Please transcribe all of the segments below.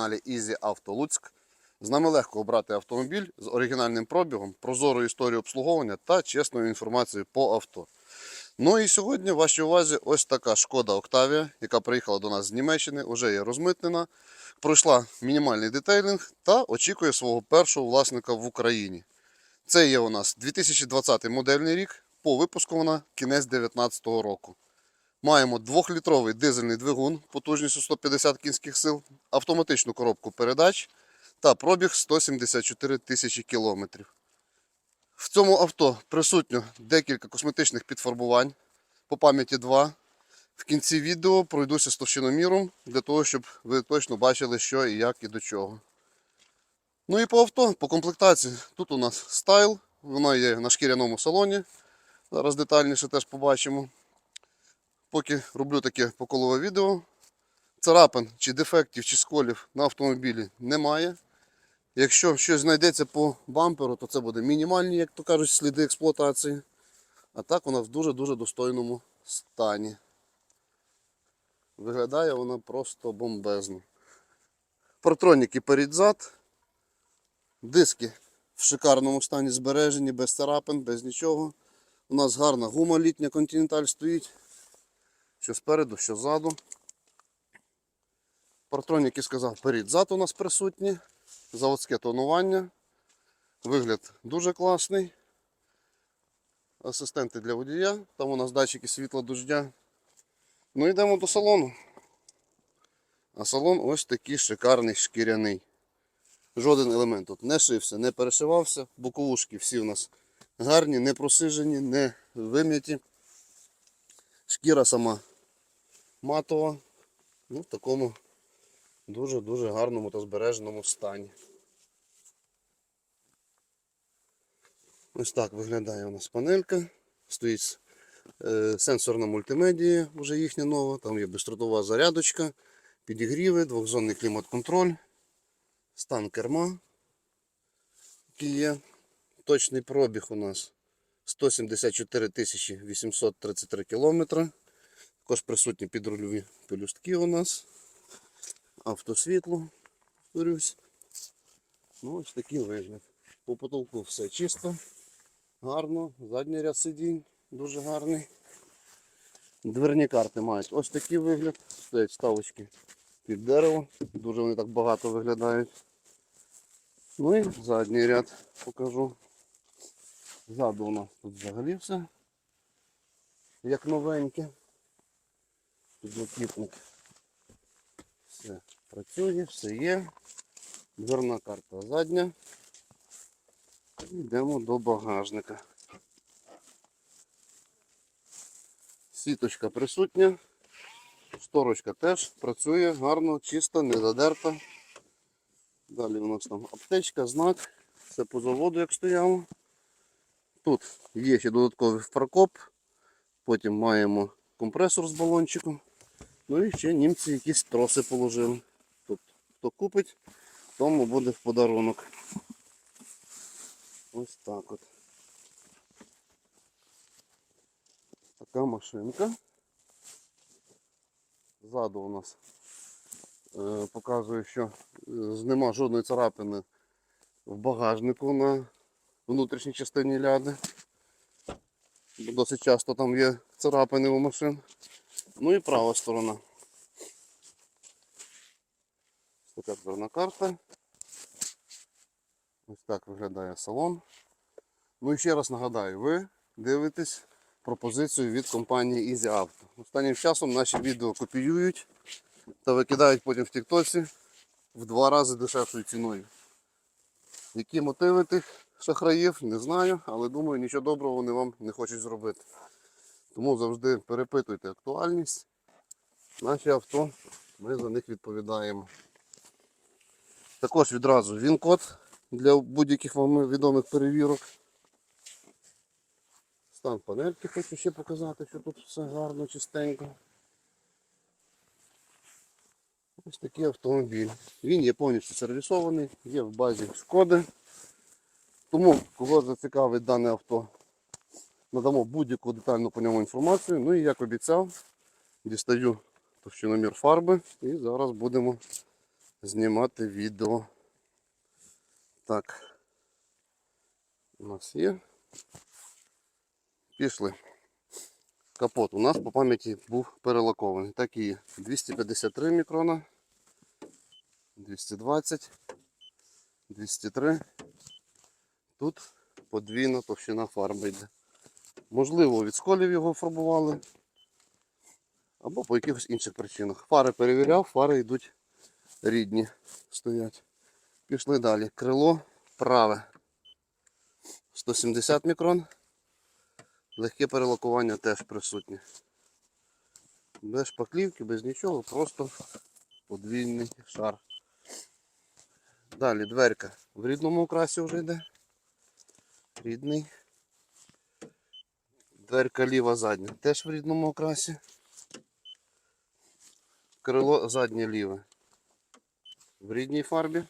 каналі Easy Auto Луцьк. З нами легко обрати автомобіль з оригінальним пробігом, прозорою історією обслуговування та чесною інформацією по авто. Ну і сьогодні в вашій увазі ось така шкода Октавія, яка приїхала до нас з Німеччини, вже є розмитнена, пройшла мінімальний детейлінг та очікує свого першого власника в Україні. Це є у нас 2020 модельний рік, по випуску вона кінець 2019 року. Маємо 2-літровий дизельний двигун потужністю 150 кінських сил, автоматичну коробку передач та пробіг 174 тисячі кілометрів. В цьому авто присутньо декілька косметичних підфарбувань по пам'яті 2. В кінці відео пройдуся з товщиноміром для того, щоб ви точно бачили, що і як і до чого. Ну і по авто, по комплектації. Тут у нас стайл, вона є на шкіряному салоні. Зараз детальніше теж побачимо. Поки роблю таке поколове відео. Царапин, чи дефектів, чи сколів на автомобілі немає. Якщо щось знайдеться по бамперу, то це буде мінімальні, як то кажуть, сліди експлуатації. А так вона в дуже-дуже достойному стані. Виглядає вона просто бомбезно. Протроніки перед-зад. Диски в шикарному стані збережені, без царапин, без нічого. У нас гарна гума літня Continental стоїть. Що спереду, що ззаду. Партроніки сказав, перед-зад у нас присутні. Заводське тонування. Вигляд дуже класний. Асистенти для водія. Там у нас датчики світла дождя. Ну йдемо до салону. А салон ось такий шикарний шкіряний. Жоден елемент тут не шився, не перешивався. Боковушки всі у нас гарні, не просижені, не вим'яті. Шкіра сама матова. Ну, в такому дуже-дуже гарному та збереженому стані. Ось так виглядає у нас панелька. Стоїть е, сенсорна мультимедія, вже їхня нова. Там є безстротова зарядочка, підігріви, двохзонний клімат-контроль, стан керма, який є. Точний пробіг у нас 174 833 кілометри. Також присутні підрульові пелюстки у нас. Автосвітло. Ну, ось такий вигляд. По потолку все чисто, гарно. Задній ряд сидінь дуже гарний. Дверні карти мають ось такий вигляд. Стоять ставочки під дерево. Дуже вони так багато виглядають. Ну і задній ряд покажу. Ззаду у нас тут взагалі все як новеньке. Підлокітник. Все працює, все є. Дверна карта задня. Йдемо до багажника. Сіточка присутня. Шторочка теж працює гарно, чисто, не задерта. Далі у нас там аптечка, знак. Все по заводу, як стояло. Тут є ще додатковий фаркоп. Потім маємо компресор з балончиком. Ну і ще німці якісь троси положили. Тут хто купить, тому буде в подарунок. Ось так от. Така машинка. Ззаду у нас е, показує, що е, нема жодної царапини в багажнику на внутрішній частині ляди. Досить часто там є царапини у машин. Ну і права сторона. Така карта. Ось так виглядає салон. Ну і ще раз нагадаю, ви дивитесь пропозицію від компанії Easy Auto. Останнім часом наші відео копіюють та викидають потім в Тіктоці в два рази дешевшою ціною. Які мотиви тих шахраїв, не знаю, але думаю, нічого доброго вони вам не хочуть зробити. Тому завжди перепитуйте актуальність. Наші авто, ми за них відповідаємо. Також відразу він-код для будь-яких вам відомих перевірок. Стан панельки хочу ще показати, що тут все гарно, чистенько. Ось такий автомобіль. Він є повністю сервісований, є в базі шкоди. Тому, кого зацікавить дане авто, надамо будь-яку детальну по ньому інформацію. Ну і як обіцяв, дістаю товщиномір фарби і зараз будемо знімати відео. Так. У нас є. Пішли. Капот у нас по пам'яті був перелакований. Так і є. 253 мікрона, 220, 203. Тут подвійна товщина фарби йде. Можливо, від сколів його фарбували. Або по якихось інших причинах. Фари перевіряв, фари йдуть рідні, стоять. Пішли далі. Крило праве. 170 мікрон. Легке перелакування теж присутнє. Без шпаклівки, без нічого, просто подвійний шар. Далі дверка в рідному окрасі вже йде. Рідний. Дверка ліва задня теж в рідному окрасі. Крило заднє ліве в рідній фарбі.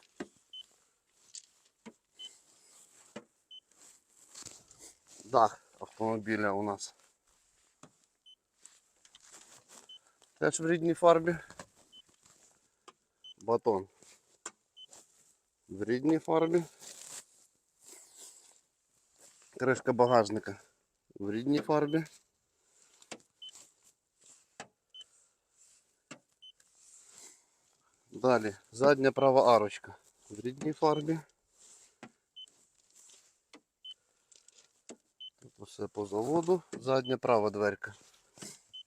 Дах автомобіля у нас теж в рідній фарбі. Батон в рідній фарбі. Кришка багажника в рідній фарбі. Далі задня права арочка в рідній фарбі. Тут все по заводу. Задня права дверка.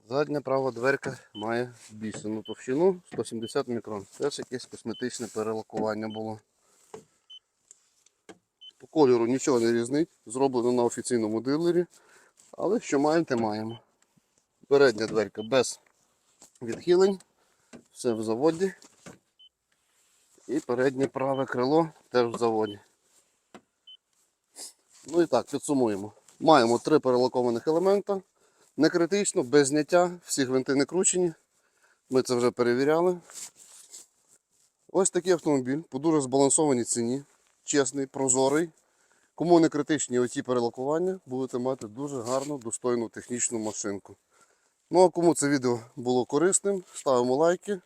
Задня права дверка має бісену товщину 170 мікрон. Теж якесь косметичне перелакування було. По кольору нічого не різнить. Зроблено на офіційному дилері. Але що маємо, те маємо. Передня дверка без відхилень. Все в заводі. І переднє праве крило теж в заводі. Ну і так, підсумуємо. Маємо три перелакованих елемента. Не критично, без зняття, всі гвинти не кручені. Ми це вже перевіряли. Ось такий автомобіль по дуже збалансованій ціні. Чесний, прозорий. Кому не критичні оці перелакування, будете мати дуже гарну, достойну технічну машинку. Ну а кому це відео було корисним, ставимо лайки.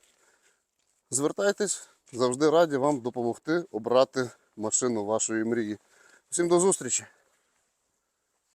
Звертайтесь, завжди раді вам допомогти обрати машину вашої мрії. Всім до зустрічі!